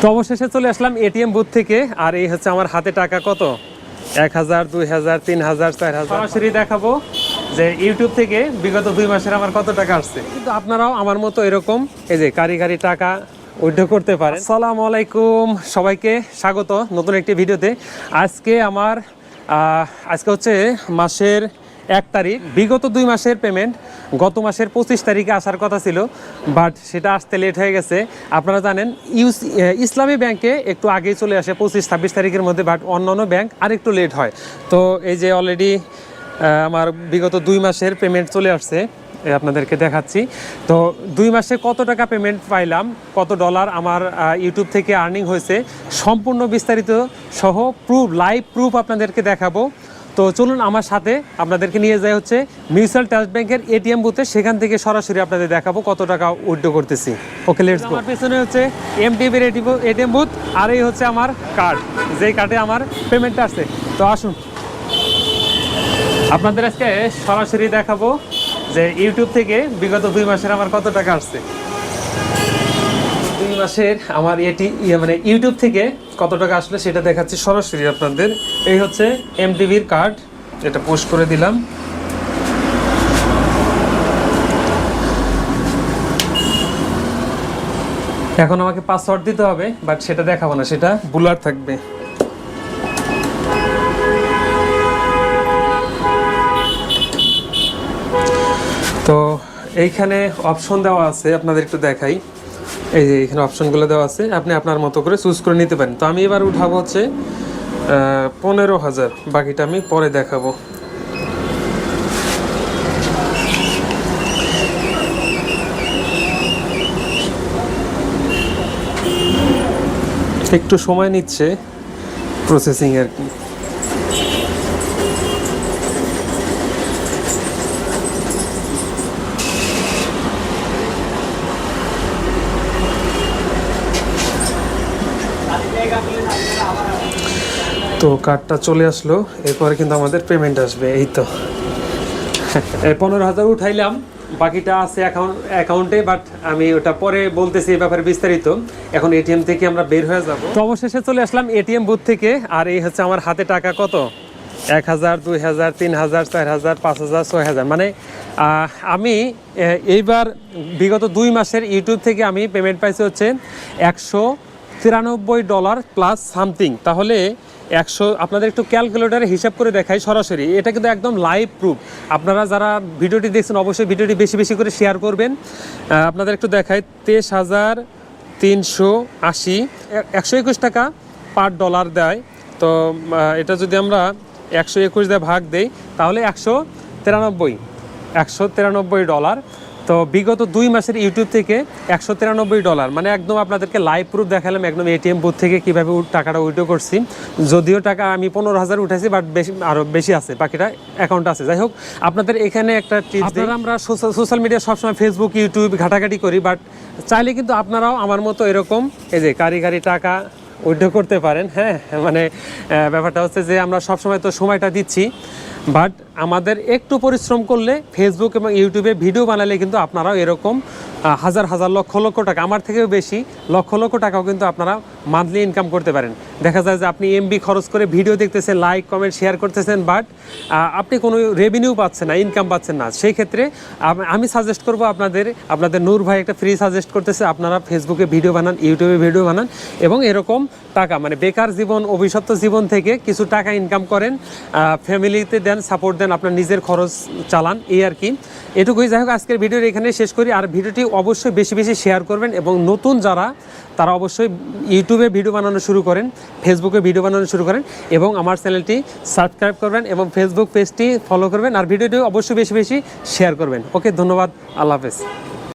তো অবশেষে চলে আসলাম এটিএম বুথ থেকে, আর এই হচ্ছে আমার হাতে টাকা কত? এক হাজার, দুই হাজার, তিন হাজার, চার হাজার। সরাসরি দেখাবো যে ইউটিউব থেকে বিগত দুই মাসের আমার কত টাকা আসছে। কিন্তু আপনারাও আমার মতো এরকম, এই যে কারি কারি টাকা উইথড্র করতে পারেন। সালাম আলাইকুম সবাইকে, স্বাগত নতুন একটি ভিডিওতে। আজকে আমার আজকে হচ্ছে মাসের এক তারিখ। বিগত দুই মাসের পেমেন্ট গত মাসের পঁচিশ তারিখে আসার কথা ছিল বাট সেটা আসতে লেট হয়ে গেছে। আপনারা জানেন, ইউস ইসলামী ব্যাংকে একটু আগেই চলে আসে পঁচিশ, ছাব্বিশ তারিখের মধ্যে বাট অন্যান্য ব্যাংক আর একটু লেট হয়। তো এই যে অলরেডি আমার বিগত দুই মাসের পেমেন্ট চলে আসছে আপনাদেরকে দেখাচ্ছি। তো দুই মাসে কত টাকা পেমেন্ট পাইলাম, কত ডলার আমার ইউটিউব থেকে আর্নিং হয়েছে, সম্পূর্ণ বিস্তারিত সহ প্রুফ লাইভ প্রুফ আপনাদেরকে দেখাবো। তো চলুন আমার সাথে আপনাদেরকে নিয়ে যাই হচ্ছে মিউচুয়াল ট্রাস্ট ব্যাংকের এটিএম বুথে সেখান থেকে সরাসরি আপনাদের দেখাবো কত টাকা উইথড্র করতেছি। ওকে লেটস গো আমার পেছনে হচ্ছে এমটিভির এটিএম বুথ আর এই হচ্ছে আমার কার্ড যেই কার্ডে আমার পেমেন্টটা আসছে তো আসুন। আপনাদের আজকে সরাসরি দেখাবো যে ইউটিউব থেকে বিগত দুই মাসের আমার কত টাকা আসছে। মাসের আমার এটি ইয়ে মানে ইউটিউব থেকে কত টাকা আসলে সেটা দেখাচ্ছি সরাসরি আপনাদের। এই হচ্ছে এমটিভির কার্ড, এটা পোস্ট করে দিলাম। এখন আমাকে পাসওয়ার্ড দিতে হবে বাট সেটা দেখাবো না, সেটা বুলার থাকবে। তো এইখানে অপশন দেওয়া আছে, আপনাদের একটু দেখাই। এই যে এখানে অপশনগুলো দেওয়া আছে, আপনি আপনার মতো করে চুজ করে নিতে পারেন। তো আমি এবার উঠাবো হচ্ছে পনেরো হাজার। বাকিটা আমি পরে দেখাবো। একটু সময় নিচ্ছে প্রসেসিং আর কি। তো কার্ডটা চলে আসলো। এরপরে কিন্তু আমাদের পেমেন্ট আসবে, এই তো। পনেরো হাজার উঠাইলাম, বাকিটা আছে অ্যাকাউন্ট অ্যাকাউন্টে বাট আমি ওটা পরে বলতেছি এই ব্যাপারে বিস্তারিত। এখন এটিএম থেকে আমরা বের হয়ে যাব। তো অবশেষে চলে আসলাম এটিএম বুথ থেকে, আর এই হচ্ছে আমার হাতে টাকা কত? এক হাজার, দুই হাজার, তিন হাজার, চার হাজার, পাঁচ হাজার, ছয় হাজার। মানে আমি এইবার বিগত দুই মাসের ইউটিউব থেকে আমি পেমেন্ট পাইছি হচ্ছে একশো তিরানব্বই ডলার প্লাস সামথিং তাহলে একশো, আপনাদের একটু ক্যালকুলেটারে হিসাব করে দেখাই সরাসরি। এটা কিন্তু একদম লাইভ প্রুফ আপনারা যারা ভিডিওটি দেখছেন, অবশ্যই ভিডিওটি বেশি বেশি করে শেয়ার করবেন। আপনাদের একটু দেখাই, তেইশ হাজার তিনশো আশি। একশো একুশ টাকা পার ডলার দেয়। তো এটা যদি আমরা একশো একুশ দিয়ে ভাগ দেই, তাহলে একশো তিরানব্বই। একশো তিরানব্বই ডলার। তো বিগত দুই মাসের ইউটিউব থেকে একশো তিরানব্বই ডলার মানে একদম আপনাদেরকে লাইভ প্রুফ দেখালাম, একদম এটিএম বুথ থেকে কীভাবে টাকাটা উইড্রো করছি। যদিও টাকা আমি পনেরো হাজার উঠেছি বাট বেশি আরও বেশি আছে, বাকিটা অ্যাকাউন্ট আছে। যাই হোক, আপনাদের এখানে একটা টিপস আপনারা আমরা সোশ্যাল মিডিয়া সবসময় ফেসবুক ইউটিউব ঘাটাঘাটি করি বাট চাইলে কিন্তু আপনারাও আমার মতো এরকম, এই যে কারি কারি টাকা উইড্রো করতে পারেন হ্যাঁ? মানে ব্যাপারটা হচ্ছে যে আমরা সবসময় তো সময়টা দিচ্ছি। বাট আমাদের একটু পরিশ্রম করলে ফেসবুক এবং ইউটিউবে ভিডিও বানালে কিন্তু আপনারাও এরকম হাজার হাজার, লক্ষ লক্ষ টাকা, আমার থেকেও বেশি, লক্ষ লক্ষ টাকাও কিন্তু আপনারা মান্থলি ইনকাম করতে পারেন। দেখা যায় যে আপনি এমবি খরচ করে ভিডিও দেখতেছেন লাইক কমেন্ট শেয়ার করতেছেন বাট আপনি কোনো রেভিনিউ পাচ্ছেন না ইনকাম পাচ্ছেন না। সেই ক্ষেত্রে আমি সাজেস্ট করব আপনাদের আপনাদের নূর ভাই একটা ফ্রি সাজেস্ট করতেছে, আপনারা ফেসবুকে ভিডিও বানান ইউটিউবে ভিডিও বানান, এবং এরকম টাকা মানে বেকার জীবন, অভিশপ্ত জীবন থেকে কিছু টাকা ইনকাম করেন ফ্যামিলিতে দেন সাপোর্ট দেন, আপনার নিজের খরচ চালান, এই আর কি। এটুকুই, যাই হোক, আজকের ভিডিওর এখানে শেষ করি। আর ভিডিওটি অবশ্যই বেশি বেশি শেয়ার করবেন এবং নতুন যারা, তারা অবশ্যই ইউটিউবে ভিডিও বানানো শুরু করেন ফেসবুকে ভিডিও বানানো শুরু করেন এবং আমার চ্যানেলটি সাবস্ক্রাইব করবেন এবং ফেসবুক পেজটি ফলো করবেন। আর ভিডিওটি অবশ্যই বেশি বেশি শেয়ার করবেন। ওকে, ধন্যবাদ, আল্লাহ হাফেজ।